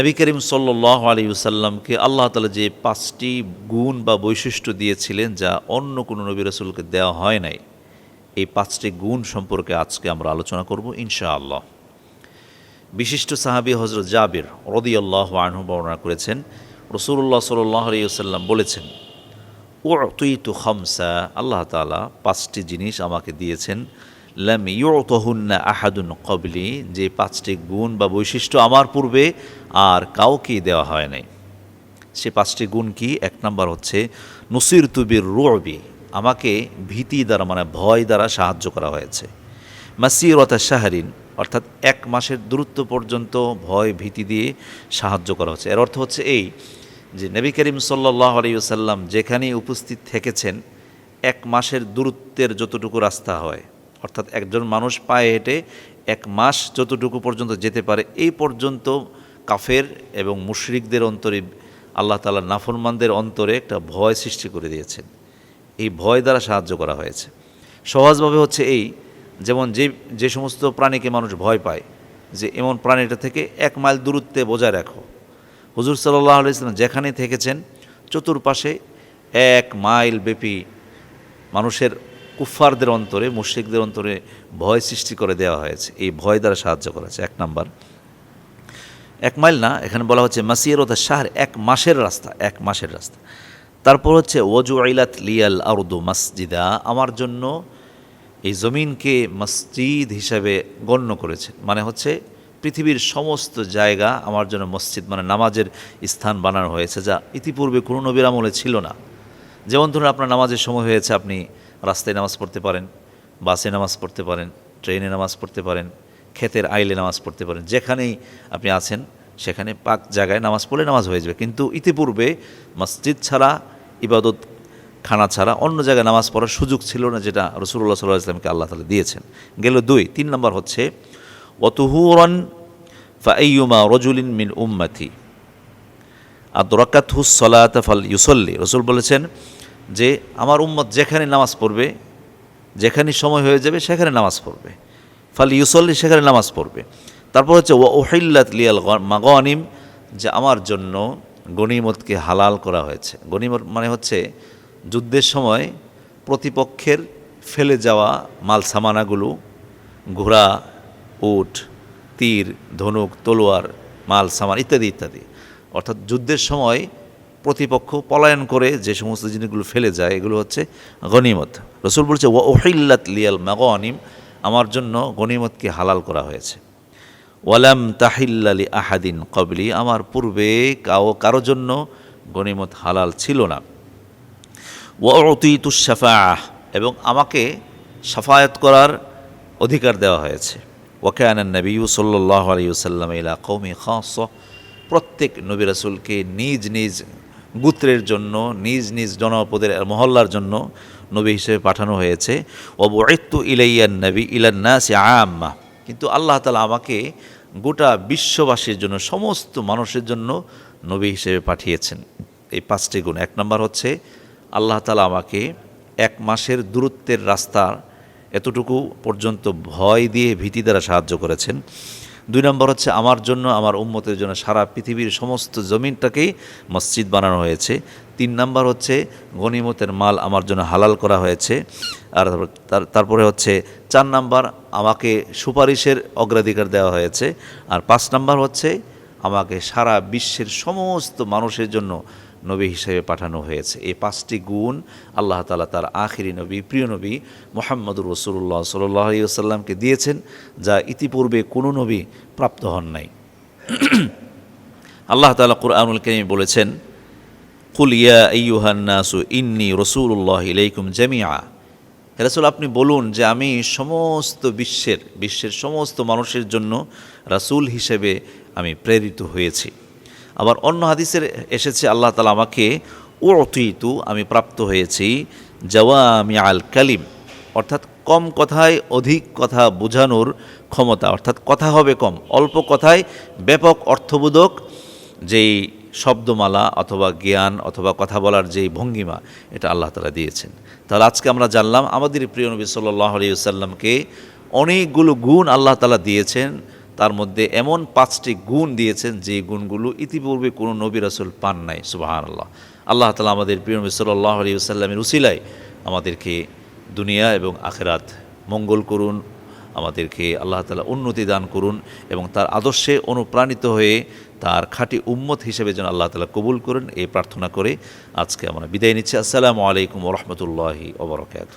নবী করিম সাল্লাহ আলী সাল্লামকে আল্লাহ তালা যে পাঁচটি গুণ বা বৈশিষ্ট্য দিয়েছিলেন যা অন্য কোনো নবী রসুলকে দেওয়া হয় নাই, এই পাঁচটি গুণ সম্পর্কে আজকে আমরা আলোচনা করব ইনশাআল্লাহ। বিশিষ্ট সাহাবী হজরত জাবির রদি আল্লাহ আনহু বর্ণনা করেছেন রসুল্লাহ সাল্লাহ আলিয়াল্লাম বলেছেন ও তুই তু খামসা আল্লাহ তালা পাঁচটি জিনিস আমাকে দিয়েছেন লাম আহাদুন কবলি যে পাঁচটি গুণ বা বৈশিষ্ট্য আমার পূর্বে আর কাউকেই দেওয়া হয় নাই। সে পাঁচটি গুণ কি? এক নম্বর হচ্ছে নসির তুবির রুবি, আমাকে ভীতি দ্বারা মানে ভয় দ্বারা সাহায্য করা হয়েছে। মাসিরতা শাহরিন, অর্থাৎ এক মাসের দূরত্ব পর্যন্ত ভয়, ভীতি দিয়ে সাহায্য করা হচ্ছে। এর অর্থ হচ্ছে এই যে নবী করিম সাল্লাহ আলিয়াল্লাম যেখানে উপস্থিত থেকেছেন, এক মাসের দূরত্বের যতটুকু রাস্তা হয় অর্থাৎ একজন মানুষ পায়ে হেঁটে এক মাস যতটুকু পর্যন্ত যেতে পারে, এই পর্যন্ত কাফের এবং মুশরিকদের অন্তরে, আল্লাহ তালা নাফরমানদের অন্তরে একটা ভয় সৃষ্টি করে দিয়েছেন। এই ভয় দ্বারা সাহায্য করা হয়েছে। সহজভাবে হচ্ছে এই, যেমন যে যে সমস্ত প্রাণীকে মানুষ ভয় পায়, যে এমন প্রাণীটা থেকে এক মাইল দূরত্বে বজায় রাখো। হুজুর সাল্লাহ আলাইসলাম যেখানে থেকেছেন, চতুর্পাশে এক মাইল ব্যাপী মানুষের কুফফারদের অন্তরে, মুশ্রিকদের অন্তরে ভয় সৃষ্টি করে দেওয়া হয়েছে। এই ভয় দ্বারা সাহায্য করা হয়েছে। এক নাম্বার। এক মাইল না, এখানে বলা হচ্ছে মাসিয়ের ওদা শাহর এক মাসের রাস্তা, এক মাসের রাস্তা। তারপর হচ্ছে ওজু আইলাত লিয়াল আরদু মসজিদা আমার জন্য এই জমিনকে মসজিদ হিসাবে গণ্য করেছে। মানে হচ্ছে, পৃথিবীর সমস্ত জায়গা আমার জন্য মসজিদ মানে নামাজের স্থান বানানো হয়েছে, যা ইতিপূর্বে কোনো নবীর আমলে ছিল না। যেমন ধরুন আপনার নামাজের সময় হয়েছে, আপনি রাস্তায় নামাজ পড়তে পারেন, বাসে নামাজ পড়তে পারেন, ট্রেনে নামাজ পড়তে পারেন, ক্ষেতের আইলে নামাজ পড়তে পারেন, যেখানেই আপনি আছেন, সেখানে পাক জায়গায় নামাজ পড়লে নামাজ হয়ে যাবে। কিন্তু ইতিপূর্বে মসজিদ ছাড়া, ইবাদত খানা ছাড়া অন্য জায়গায় নামাজ পড়ার সুযোগ ছিল না, যেটা রসুল্লাহ সাল্লাহ ইসলামকে আল্লাহ তালা দিয়েছেন। গেল দুই, তিন নম্বর হচ্ছে ওতুহুরন ফাইয়ুমা রজুলিন মিন উম্মাথি আদরাকাত হুসলাত ফাল ইউসল্লি। রসুল বলেছেন যে, আমার উম্মত যেখানে নামাজ পড়বে, যেখানে সময় হয়ে যাবে সেখানে নামাজ পড়বে। ফাল ইউসল্লি সেখানে নামাজ পড়বে। তারপর হচ্ছে ও ওহিল্লাত লিয়াল মাগানিম, যে, আমার জন্য গনিমতকে হালাল করা হয়েছে। গনিমত মানে হচ্ছে, যুদ্ধের সময় প্রতিপক্ষের ফেলে যাওয়া মাল সামানাগুলো, ঘোড়া, উট, তীর, ধনুক, তলোয়ার, মাল, সামান ইত্যাদি ইত্যাদি। অর্থাৎ যুদ্ধের সময় প্রতিপক্ষ পলায়ন করে যে সমস্ত জিনিসগুলো ফেলে যায়, এগুলো হচ্ছে গনিমত। রসুল বলছে ওহিল্লাত লিয়াল মাগনিম আমার জন্য গনিমতকে হালাল করা হয়েছে। ওয়ালাম তাহিল্লালি আহাদিন কবলি আমার পূর্বে কাও, কারও জন্য গনিমত হালাল ছিল না। ওয়তুইতু শাফাহ এবং আমাকে সাফায়াত করার অধিকার দেওয়া হয়েছে। ওয়াকান নবী সাল্লাহ আলিউসাল্লাম ইলা কৌমি খাস প্রত্যেক নবী রাসুলকে নিজ নিজ গুত্রের জন্য, নিজ নিজ জনপদের মহল্লার জন্য নবী হিসেবে পাঠানো হয়েছে। ওবু ইলাইয়ান নবী ইলান্নাসি আম্মা। কিন্তু আল্লাহ তালা আমাকে গোটা বিশ্ববাসীর জন্য, সমস্ত মানুষের জন্য নবী হিসেবে পাঠিয়েছেন। এই পাঁচটি গুণ। এক নম্বর হচ্ছে, আল্লাহ তালা আমাকে এক মাসের দূরত্বের রাস্তা এতটুকু পর্যন্ত ভয় দিয়ে ভীতি দ্বারা সাহায্য করেছেন। দুই নম্বর হচ্ছে আমার জন্য, আমার উম্মতের জন্য সারা পৃথিবীর সমস্ত জমিনটাকেই মসজিদ বানানো হয়েছে। তিন নম্বর হচ্ছে গনিমতের মাল আমার জন্য হালাল করা হয়েছে। আর তারপরে হচ্ছে চার নাম্বার আমাকে সুপারিশের অগ্রাধিকার দেওয়া হয়েছে। আর পাঁচ নাম্বার হচ্ছে আমাকে সারা বিশ্বের সমস্ত মানুষের জন্য নবী হিসেবে পাঠানো হয়েছে। এই পাঁচটি গুণ আল্লাহ তালা তার আখিরি নবী, প্রিয় নবী মোহাম্মদুর রসুল্লাহ সাল্লাসাল্লামকে দিয়েছেন, যা ইতিপূর্বে কোনো নবী প্রাপ্ত হন নাই। আল্লাহ তালা কুরআনুল করিম বলেছেন কুলিয়া ইয়ুহান্নাসু ইন্নি রসুল্লাহ ইলাইকুম জামিয়া রাসুল, আপনি বলুন যে আমি সমস্ত বিশ্বের বিশ্বের সমস্ত মানুষের জন্য রাসুল হিসেবে আমি প্রেরিত হয়েছি। আবার অন্য হাদিসের এসেছে, আল্লাহ তালা আমাকে ও অতিতু আমি প্রাপ্ত হয়েছি জওয়ামি আল কালিম অর্থাৎ কম কথায় অধিক কথা বোঝানোর ক্ষমতা, অর্থাৎ কথা হবে কম, অল্প কথায় ব্যাপক অর্থবোধক যেই শব্দমালা অথবা জ্ঞান অথবা কথা বলার যেই ভঙ্গিমা, এটা আল্লাহ তালা দিয়েছেন। তাহলে আজকে আমরা জানলাম, আমাদের প্রিয় নবী সাল্লাহ আলিয়াল্লামকে অনেকগুলো গুণ আল্লাহ তালা দিয়েছেন তার মধ্যে এমন পাঁচটি গুণ দিয়েছেন যে গুণগুলো ইতিপূর্বে কোনো নবী রাসুল পান নাই সুবাহান আল্লাহ আল্লাহ তালা আমাদের প্রিয় নবী সাল্লাহ আলী সাল্লামের উসিলায় আমাদেরকে দুনিয়া এবং আখেরাত মঙ্গল করুন, আমাদেরকে আল্লাহ তালা উন্নতি দান করুন এবং তার আদর্শে অনুপ্রাণিত হয়ে তার খাঁটি উম্মত হিসেবে যেন আল্লাহ তালা কবুল করেন এই প্রার্থনা করে আজকে আমরা বিদায় নিচ্ছি। আসসালামু আলাইকুম রহমতুল্লাহি ওবরকাত